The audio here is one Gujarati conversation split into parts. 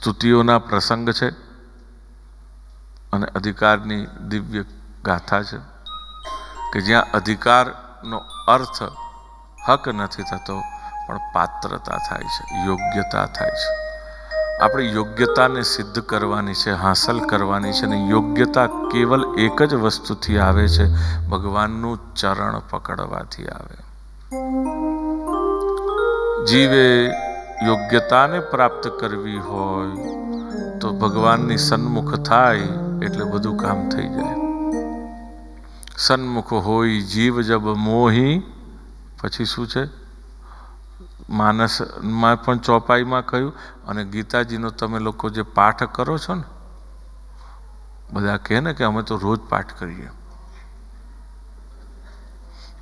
સ્તુતિઓના પ્રસંગ છે અને અધિકારની દિવ્ય ગાથા છે કે જ્યાં અધિકારનો અર્થ હક નથી થતો, પણ પાત્રતા થાય છે, યોગ્યતા થાય છે. આપણે યોગ્યતાને સિદ્ધ કરવાની છે, હાંસલ કરવાની છે અને યોગ્યતા કેવલ એક જ વસ્તુથી આવે છે, ભગવાનનું ચરણ પકડવાથી આવે. જીવે યોગ્યતાને પ્રાપ્ત કરવી હોય તો ભગવાનની સન્મુખ થાય એટલે બધું કામ થઈ જાય. સન્મુખ હોય, જીવ જબ મોહી, પછી શું છે? માનસમાં પણ ચોપાઈમાં કહ્યું, અને ગીતાજીનો તમે લોકો જે પાઠ કરો છો ને, બધા કહે ને કે અમે તો રોજ પાઠ કરીએ.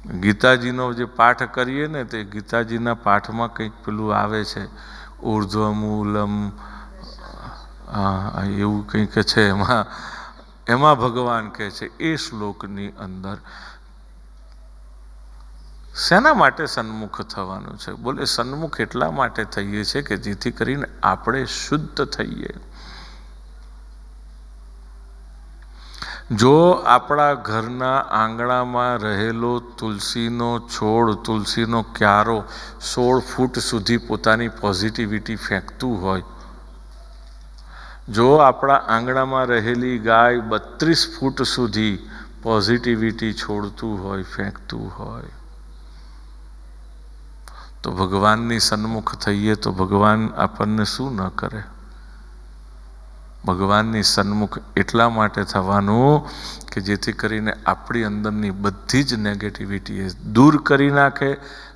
ગીતાજીનો જે પાઠ કરીએ ને, તે ગીતાજીના પાઠમાં કંઈક પેલું આવે છે, ઉર્ધ્વમૂલમ એવું કંઈક છે એમાં એમાં ભગવાન કહે છે, એ શ્લોકની અંદર શેના માટે સન્મુખ થવાનું છે? બોલે, સન્મુખ એટલા માટે થઈએ છે કે જેથી કરીને આપણે શુદ્ધ થઈએ. જો આપણા ઘરના આંગણામાં રહેલો તુલસીનો છોડ, તુલસીનો ક્યારો સોળ ફૂટ સુધી પોતાની પોઝિટિવિટી ફેંકતું હોય, જો આપણા આંગણામાં રહેલી ગાય બત્રીસ ફૂટ સુધી પોઝિટિવિટી છોડતું હોય, ફેંકતું હોય, તો ભગવાનની સન્મુખ થઈએ તો ભગવાન આપણને શું ન કરે? ભગવાનની સન્મુખ એટલા માટે થવાનું કે જેથી કરીને આપણી અંદરની બધી જ નેગેટિવિટી એ દૂર કરી નાખે,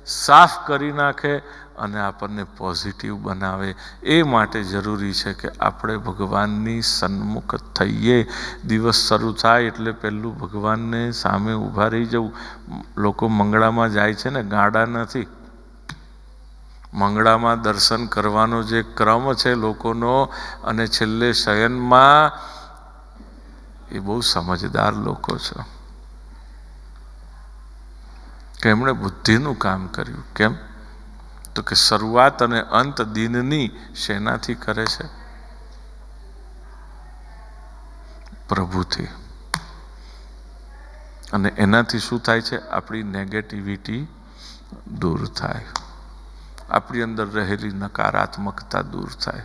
સાફ કરી નાખે અને આપણને પોઝિટિવ બનાવે. એ માટે જરૂરી છે કે આપણે ભગવાનની સન્મુખ થઈએ. દિવસ શરૂ થાય એટલે પહેલું ભગવાનને સામે ઊભા રહી જવું. લોકો મંગળામાં જાય છે ને, ગાડા નથી. મંગળામાં દર્શન કરવાનો જે ક્રમ છે લોકોનો અને છેલ્લે શયનમાં, એ બહુ સમજદાર લોકો છે. કે એમણે બુદ્ધિનું કામ કર્યું. કેમ? તો કે શરૂઆત અને અંત દિનની શેનાથી કરે છે? પ્રભુથી. અને એનાથી શું થાય છે? આપણી નેગેટિવિટી દૂર થાય. આપણી અંદર રહેલી નકારાત્મકતા દૂર થાય.